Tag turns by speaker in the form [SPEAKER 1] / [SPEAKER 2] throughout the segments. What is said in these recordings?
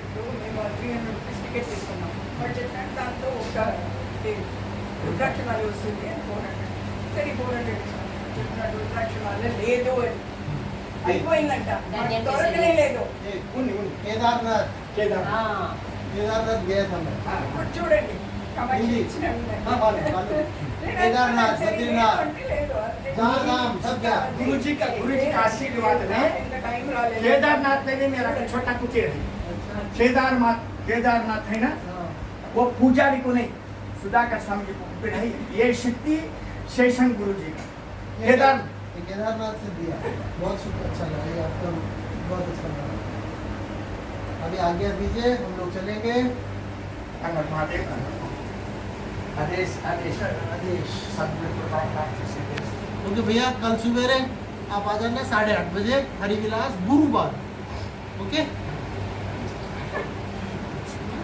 [SPEAKER 1] ఇప్పుడు మేము three hundred rupees ticket తీసుకున్నాం. బడ్జెట్ అంటే దాంతో ఒక రుద్రాక్ష మాల వస్తుంది అని ఫోర్ హండ్రెడ్ సరే ఫోర్ హండ్రెడ్ చెప్తున్నాడు రుద్రాక్ష మాల లేదు అని. అయిపోయిందంట. దొరకనే లేదు.
[SPEAKER 2] కేదార్నాథ్. కేదార్నాథ్. కేదార్నాథ్
[SPEAKER 1] ఇప్పుడు చూడండి.
[SPEAKER 2] केदारनाथ बद्रीनाथ चारधाम सब क्या
[SPEAKER 3] गुरु केदारनाथ केदारनाथ है ना?
[SPEAKER 2] हाँ।
[SPEAKER 3] वो पुजारी को नहीं सुधाकर स्वामी जी को कुटीर ये शक्ति शेषन गुरु जी का केदार
[SPEAKER 2] केदारनाथ से दिया। बहुत शुक्र अच्छा लगा ये आपका बहुत अच्छा लगा। अभी आज्ञा दीजिए हम लोग चलेंगे।
[SPEAKER 3] अनंत महादेव आदेश आदेश
[SPEAKER 2] आदेश ओके भैया कल सवेरे आप आ जाना साढ़े आठ बजे हरिविलास गुरुवार ओके?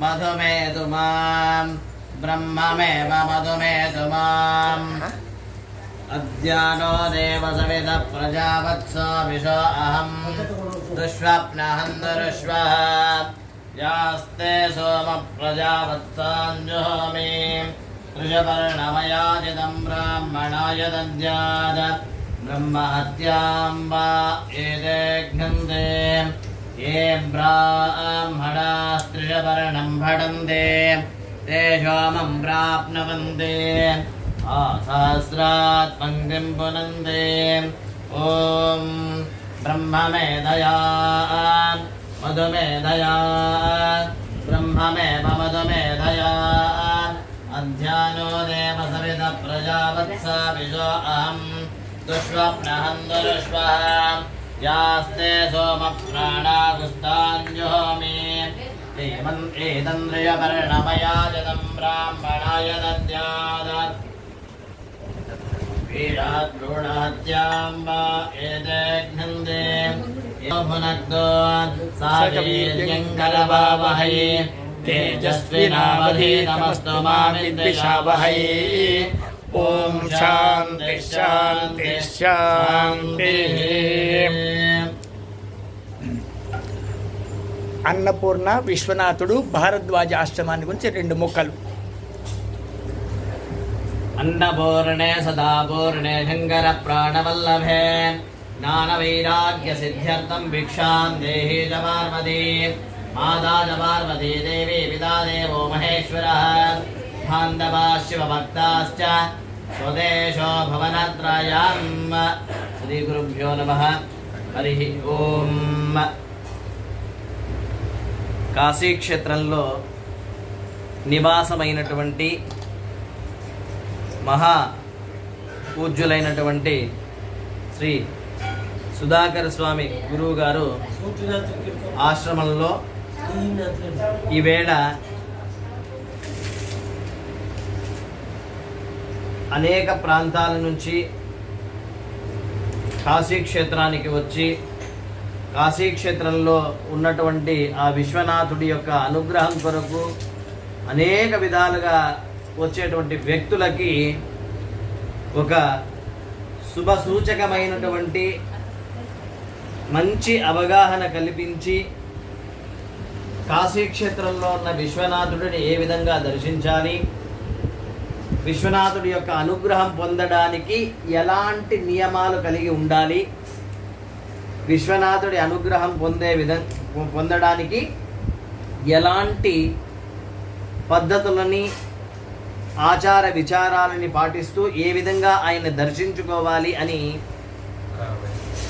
[SPEAKER 4] मधुमेतु माम् ब्रह्ममेव मधुमेतु माम् अद्यानो देवसवितः प्रजावत्सो विशो अहम् दुष्वप्नहन्दरुष्वः यास्ते सोमप्रजावत्साञ्जुहोमि। ऋषपर्णमयाजितं ब्राह्मणाय दद्यात् ब्रह्महत्यां वा एते घ्नन्ते ये ब्राह्मणास्त्रिषपर्णं भटन्ते ते सोमं प्राप्नुवन्ति। सहस्रात् पङ्क्तिं पुनन्ते। ॐ ब्रह्ममेधया मधुमेधया ब्रह्ममेव मधुमेधया अध्यानो देव सवित प्रजावत्सा विशो अहम् दुष्वप्नहन्दुरुष्वः यास्ते सोमप्राणागुस्ताञ्जुहोमि एवम् एतन्द्रियवर्णमया जतं ब्राह्मणाय दद्यात् वीराद्रोणात्याम्बा एते घ्नन्ते यो भुनक्तो सावीर्यङ्करवावहै तेजस्विनावधीतमस्तु मा विद्विषावहै ఓం శాంతి శాంతి శాంతి.
[SPEAKER 3] అన్నపూర్ణ విశ్వనాథుడు భారద్వాజ ఆశ్రమాన్ని గురించి రెండు ముక్కలు.
[SPEAKER 4] అన్నపూర్ణే సదాపూర్ణే శంకర ప్రాణవల్లభే. జ్ఞానవైరాగ్య సిద్ధ్యర్థం భిక్షాం దేహీ చ పార్వతీ. మాతా చ పార్వతీ దేవీ పితా దేవో మహేశ్వర. शिवभक्ताश्च स्वदेशो भवनत्रयम् श्रीगुरुभ्यो नमः हरिः ఓం కాశీక్షేత్రంలో నివాసమైనటువంటి మహా పూజ్యులైనటువంటి శ్రీ సుధాకర్ స్వామి గురువు గారు ఆశ్రమంలో ఈవేళ అనేక ప్రాంతాల నుంచి కాశీక్షేత్రానికి వచ్చి కాశీక్షేత్రంలో ఉన్నటువంటి ఆ విశ్వనాథుడి యొక్క అనుగ్రహం కొరకు అనేక విధాలుగా వచ్చేటువంటి వ్యక్తులకి ఒక శుభ సూచకమైనటువంటి మంచి అవగాహన కల్పించి కాశీక్షేత్రంలో ఉన్న విశ్వనాథుడిని ఏ విధంగా దర్శించాలి? విశ్వనాథుడి యొక్క అనుగ్రహం పొందడానికి ఎలాంటి నియమాలు కలిగి ఉండాలి? విశ్వనాథుడి అనుగ్రహం పొందే విధం పొందడానికి ఎలాంటి పద్ధతులని ఆచార విచారాలని పాటిస్తూ ఏ విధంగా ఆయన దర్శించుకోవాలి అని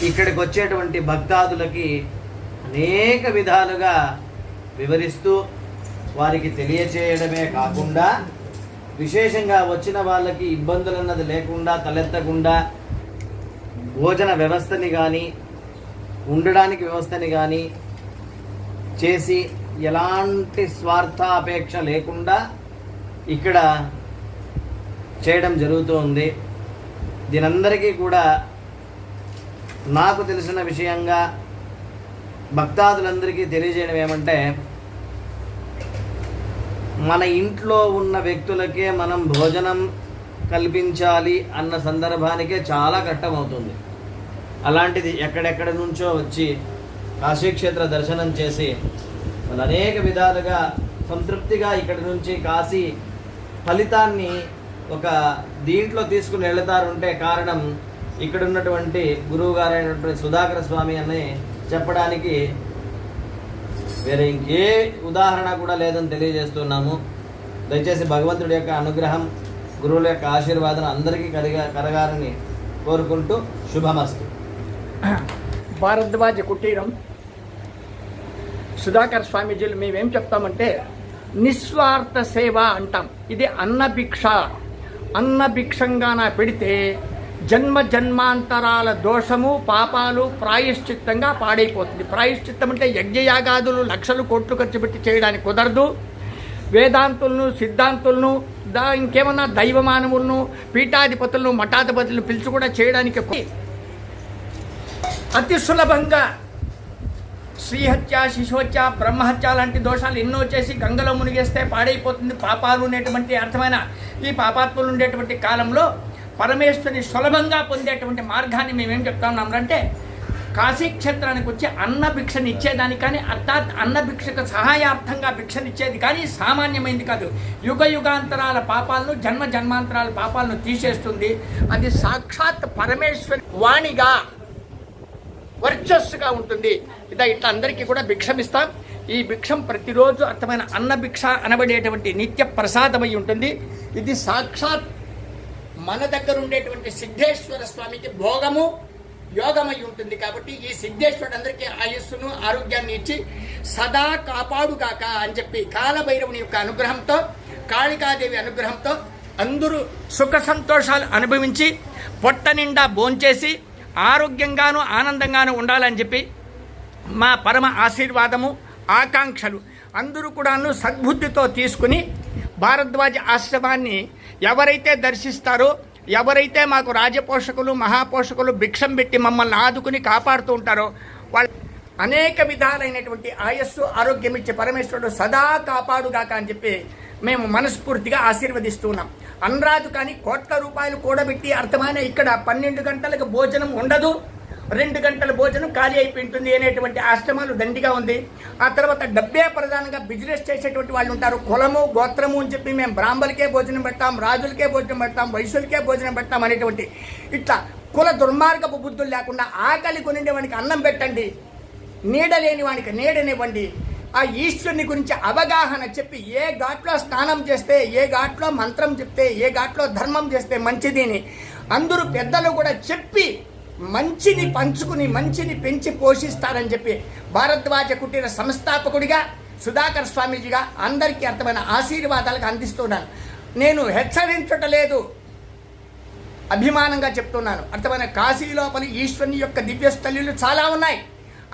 [SPEAKER 4] ఇక్కడికి వచ్చేటువంటి భక్తాదులకి అనేక విధాలుగా వివరిస్తూ వారికి తెలియచేయడమే కాకుండా విశేషంగా వచ్చిన వాళ్ళకి ఇబ్బందులు అన్నది లేకుండా తలెత్తకుండా భోజన వ్యవస్థని కానీ ఉండడానికి వ్యవస్థని కానీ చేసి ఎలాంటి స్వార్థాపేక్ష లేకుండా ఇక్కడ చేయడం జరుగుతూ ఉంది దీనందరికీ కూడా నాకు తెలిసిన విషయంగా భక్తాదులందరికీ తెలియజేయడం ఏమంటే మన ఇంట్లో ఉన్న వ్యక్తులకే మనం భోజనం కల్పించాలి అన్న సందర్భానికే చాలా కట్టమవుతుంది అలాంటిది ఎక్కడెక్కడి నుంచో వచ్చి కాశీక్షేత్ర దర్శనం చేసి వాళ్ళు అనేక విధాలుగా సంతృప్తిగా ఇక్కడి నుంచి కాశీ ఫలితాన్ని ఒక దీంట్లో తీసుకుని వెళతారుంటే కారణం ఇక్కడ ఉన్నటువంటి గురువు గారైనటువంటి సుధాకర స్వామి అని చెప్పడానికి వేరే ఇంకే ఉదాహరణ కూడా లేదని తెలియజేస్తున్నాము. దయచేసి భగవంతుడి యొక్క అనుగ్రహం గురువుల యొక్క ఆశీర్వాదం అందరికీ కలిగా కలగాలని కోరుకుంటూ శుభమస్తు.
[SPEAKER 3] భారద్వాజ కుటీరం. సుధాకర్ స్వామీజీలు మేమేం చెప్తామంటే నిస్వార్థ సేవ అంటాం. ఇది అన్నభిక్ష. అన్నభిక్షంగాన పెడితే జన్మ జన్మాంతరాల దోషము పాపాలు ప్రాయశ్చిత్తంగా పాడైపోతుంది. ప్రాయశ్చిత్తం అంటే యజ్ఞయాగాదులు లక్షలు కోట్లు ఖర్చు పెట్టి చేయడానికి కుదరదు. వేదాంతులను సిద్ధాంతులను దా ఇంకేమన్నా దైవమానవులను పీఠాధిపతులను మఠాధిపతులను పిలిచి కూడా చేయడానికి అతి సులభంగా శ్రీహత్య శిశుహత్య బ్రహ్మహత్య లాంటి దోషాలు ఎన్నో చేసి గంగలో మునిగేస్తే పాడైపోతుంది. పాపాలు ఉండేటువంటి అర్థమైన ఈ పాపాత్ములు ఉండేటువంటి కాలంలో పరమేశ్వరిని సులభంగా పొందేటువంటి మార్గాన్ని మేమేం చెప్తా ఉన్నామంటే కాశీ క్షేత్రానికి వచ్చి అన్న భిక్షని ఇచ్చేదాని కానీ అర్థాత్ అన్న భిక్షకు సహాయార్థంగా భిక్షనిచ్చేది కానీ సామాన్యమైంది కాదు. యుగ యుగాంతరాల పాపాలను జన్మ జన్మాంతరాల పాపాలను తీసేస్తుంది. అది సాక్షాత్ పరమేశ్వరి వాణిగా వర్చస్సుగా ఉంటుంది. ఇదా ఇట్లా అందరికీ కూడా భిక్షమిస్తాం. ఈ భిక్షం ప్రతిరోజు అర్థమైన అన్న భిక్ష అనబడేటువంటి నిత్య ప్రసాదమై ఉంటుంది. ఇది సాక్షాత్ మన దగ్గర ఉండేటువంటి సిద్ధేశ్వర స్వామికి భోగము యోగమై ఉంటుంది కాబట్టి ఈ సిద్ధేశ్వరుడు అందరికీ ఆయుస్సును ఆరోగ్యాన్ని ఇచ్చి సదా కాపాడుగాక అని చెప్పి కాలభైరవుని యొక్క అనుగ్రహంతో కాళికాదేవి అనుగ్రహంతో అందరూ సుఖ సంతోషాలు అనుభవించి పొట్ట నిండా భోంచేసి ఆరోగ్యంగాను ఆనందంగాను ఉండాలని చెప్పి మా పరమ ఆశీర్వాదము ఆకాంక్షలు అందరూ కూడాను సద్బుద్ధితో తీసుకుని భారద్వాజ ఆశ్రమాన్ని ఎవరైతే దర్శిస్తారో ఎవరైతే మాకు రాజపోషకులు మహాపోషకులు భిక్షం పెట్టి మమ్మల్ని ఆదుకుని కాపాడుతూ ఉంటారో వాళ్ళ అనేక విధాలైనటువంటి ఆయస్సు ఆరోగ్యం ఇచ్చే పరమేశ్వరుడు సదా కాపాడుగాక అని చెప్పి మేము మనస్ఫూర్తిగా ఆశీర్వదిస్తున్నాం అనరాదు కానీ కోట్ల రూపాయలు కూడబెట్టి అర్థమైన ఇక్కడ పన్నెండు గంటలకు భోజనం ఉండదు. రెండు గంటల భోజనం ఖాళీ అయిపోయింటుంది అనేటువంటి ఆశ్రమాలు దండిగా ఉంది. ఆ తర్వాత డబ్బే ప్రధానంగా బిజినెస్ చేసేటువంటి వాళ్ళు ఉంటారు. కులము గోత్రము అని చెప్పి మేము బ్రాహ్మణులకే భోజనం పెడతాం రాజులకే భోజనం పెడతాం వైశ్యులకే భోజనం పెడతాం అనేటువంటి ఇట్లా కుల దుర్మార్గపు బుద్ధులు లేకుండా ఆకలి కొనిండే వానికి అన్నం పెట్టండి నీడ లేని వానికి నీడనివ్వండి. ఆ ఈశ్వరుని గురించి అవగాహన చెప్పి ఏ ఘాట్లో స్నానం చేస్తే ఏ ఘాట్లో మంత్రం చెప్తే ఏ ఘాట్లో ధర్మం చేస్తే మంచిది అని అందరూ పెద్దలు కూడా చెప్పి మంచిని పంచుకుని మంచిని పెంచి పోషిస్తారని చెప్పి భారద్వాజ కుటీర సంస్థాపకుడిగా సుధాకర్ స్వామీజీగా అందరికీ అర్థమైన ఆశీర్వాదాలకు అందిస్తున్నాను. నేను హెచ్చరించటలేదు. అభిమానంగా చెప్తున్నాను. అర్థమైన కాశీ లోపల ఈశ్వరుని యొక్క దివ్యస్థలీలు చాలా ఉన్నాయి.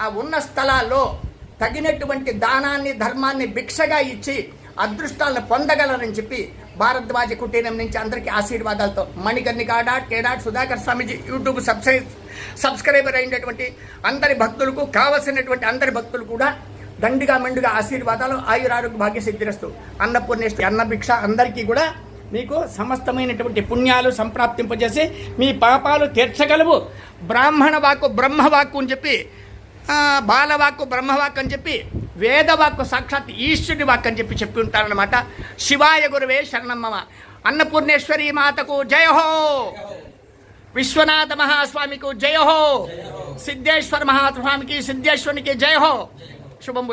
[SPEAKER 3] ఆ ఉన్న స్థలాల్లో తగినటువంటి దానాన్ని ధర్మాన్ని భిక్షగా ఇచ్చి అదృష్టాలను పొందగలరని చెప్పి భారద్వాజ కుటీరం నుంచి అందరికీ ఆశీర్వాదాలతో Manikarnika dot K dot Sudhakar Swamiji YouTube subscribe subscriber అయినటువంటి అందరి భక్తులకు కావలసినటువంటి అందరి భక్తులు కూడా దండిగా మెండుగా ఆశీర్వాదాలు ఆయురారోగ్య భాగ్య సిద్ధిరస్తు అన్నపూర్ణేశ్వరి అన్నభిక్ష అందరికీ కూడా మీకు సమస్తమైనటువంటి పుణ్యాలు సంప్రాప్తింపజేసి మీ పాపాలు తీర్చగలవు. బ్రాహ్మణ వాక్కు బ్రహ్మవాక్కు అని చెప్పి బాలవాక్కు బ్రహ్మవాక్కు అని చెప్పి వేదవాక్కు సాక్షాత్ ఈశ్వరుడి వాక్ అని చెప్పి చెప్పి ఉంటారనమాట శివాయ గురువే శరణమ్మమ అన్నపూర్ణేశ్వరి మాతకు జయహో విశ్వనాథ మహాస్వామికు జయహో సిద్ధేశ్వర మహాస్వామికి సిద్ధేశ్వరునికి జయహో శుభం